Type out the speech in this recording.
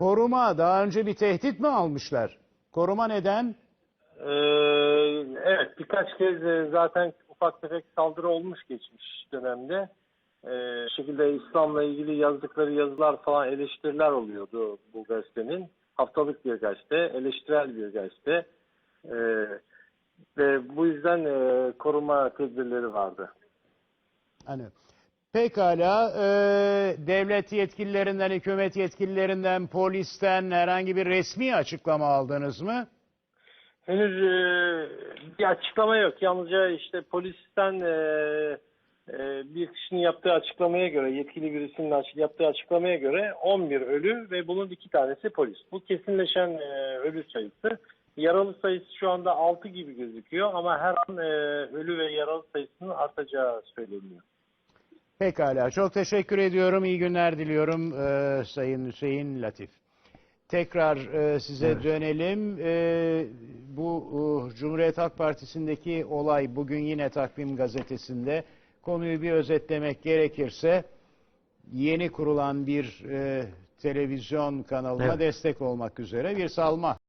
Koruma daha önce bir tehdit mi almışlar? Koruma neden? Ee, evet birkaç kez e, zaten ufak tefek saldırı olmuş geçmiş dönemde. Ee, şekilde İslam'la ilgili yazdıkları yazılar falan eleştiriler oluyordu bu gazetenin. Haftalık bir gazete, eleştirel bir gazete. Ee, ve bu yüzden e, koruma tedbirleri vardı. Hani pekala e, devlet yetkililerinden, hükümet yetkililerinden, polisten herhangi bir resmi açıklama aldınız mı? Henüz e, bir açıklama yok. Yalnızca işte polisten e, e, bir kişinin yaptığı açıklamaya göre, yetkili birisinin yaptığı açıklamaya göre 11 ölü ve bunun iki tanesi polis. Bu kesinleşen e, ölü sayısı. Yaralı sayısı şu anda 6 gibi gözüküyor ama her an e, ölü ve yaralı sayısının artacağı söyleniyor. Pekala. Çok teşekkür ediyorum. İyi günler diliyorum e, Sayın Hüseyin Latif. Tekrar e, size dönelim. E, bu e, Cumhuriyet Halk Partisi'ndeki olay bugün yine Takvim Gazetesi'nde. Konuyu bir özetlemek gerekirse yeni kurulan bir e, televizyon kanalına Evet. destek olmak üzere bir salma